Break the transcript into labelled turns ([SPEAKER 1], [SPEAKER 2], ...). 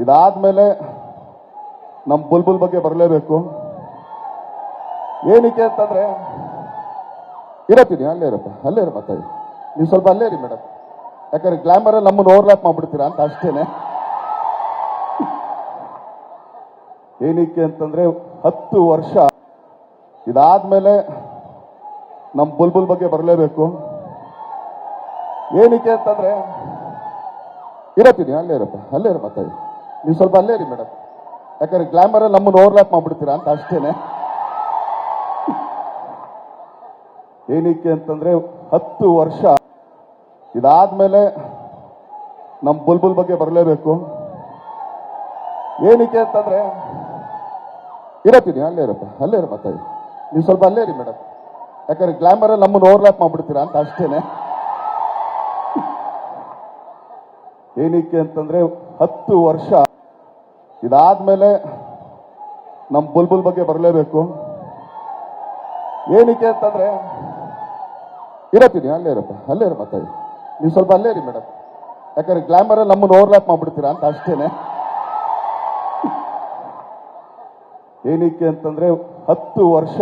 [SPEAKER 1] ಇದಾದ್ಮೇಲೆ ನಮ್ಮ ಬುಲ್ಬುಲ್ ಬಗ್ಗೆ ಬರಲೇಬೇಕು. ಏನಕ್ಕೆ ಅಂತಂದ್ರೆ, ಇರತ್ತೀನಿ, ಅಲ್ಲೇ ಇರಪ್ಪ ಅಲ್ಲೇ ಇರಪ್ಪ ತಾಯಿ. ನೀವು ಸ್ವಲ್ಪ ಅಲ್ಲೇ ಇರಿ ಮೇಡಮ್ ಯಾಕಂದ್ರೆ ಗ್ಲಾಮರ್ ನಮ್ಮನ್ನು ಓವರ್ಲ್ಯಾಪ್ ಮಾಡ್ಬಿಡ್ತೀರಾ ಅಂತ ಅಷ್ಟೇನೆ. ಏನಕ್ಕೆ ಅಂತಂದ್ರೆ, ಹತ್ತು ವರ್ಷ ಇದಾದ್ಮೇಲೆ ನಮ್ಮ ಬುಲ್ಬುಲ್ ಬಗ್ಗೆ ಬರಲೇಬೇಕು. ಏನಕ್ಕೆ ಅಂತಂದ್ರೆ, ಇರತ್ತೀನಿ, ಅಲ್ಲೇ ಇರಪ್ಪ ಅಲ್ಲೇ ಇರಪ್ಪ ತಾಯಿ. ನೀವು ಸ್ವಲ್ಪ ಅಲ್ಲೇ ರೀ ಮೇಡಮ್ ಯಾಕಂದ್ರೆ ಗ್ಲಾಮರ್ ನಮ್ಮನ್ನು ಓವರ್ಲ್ಯಾಪ್ ಮಾಡ್ಬಿಡ್ತೀರಾ ಅಂತ ಅಷ್ಟೇನೆ. ಏನಕ್ಕೆ ಅಂತಂದ್ರೆ ಹತ್ತು ವರ್ಷ ಇದಾದ್ಮೇಲೆ ನಮ್ಮ ಬುಲ್ಬುಲ್ ಬಗ್ಗೆ ಬರಲೇಬೇಕು. ಏನಕ್ಕೆ ಅಂತಂದ್ರೆ, ಇರತ್ತೀನಿ, ಅಲ್ಲೇ ಇರಪ್ಪ ಅಲ್ಲೇ ಇರಪ್ಪ ತಾಯಿ ನೀವು ಸ್ವಲ್ಪ ಅಲ್ಲೇ ರೀ ಮೇಡಮ್ ಯಾಕಂದ್ರೆ ಗ್ಲಾಮರ್ ನಮ್ಮನ್ನು ಓವರ್ಲ್ಯಾಪ್ ಮಾಡ್ಬಿಡ್ತೀರಾ ಅಂತ ಅಷ್ಟೇನೆ. ಏನಕ್ಕೆ ಅಂತಂದ್ರೆ ಹತ್ತು ವರ್ಷ ಇದಾದ್ಮೇಲೆ ನಮ್ಮ ಬುಲ್ಬುಲ್ ಬಗ್ಗೆ ಬರಲೇಬೇಕು. ಏನಕ್ಕೆ ಅಂತಂದ್ರೆ ಇರತ್ತೀನಿ ಅಲ್ಲೇ ಇರಪ್ಪ ಅಲ್ಲೇ ಇರಪ್ಪ ತಾಯಿ. ನೀವು ಸ್ವಲ್ಪ ಅಲ್ಲೇ ಇರಿ ಮೇಡಮ್ ಯಾಕಂದ್ರೆ ಗ್ಲಾಮರ್ ನಮ್ಮನ್ನು ಓವರ್ಲ್ಯಾಪ್ ಮಾಡ್ಬಿಡ್ತೀರಾ ಅಂತ ಅಷ್ಟೇನೆ. ಏನಕ್ಕೆ ಅಂತಂದ್ರೆ, ಹತ್ತು ವರ್ಷ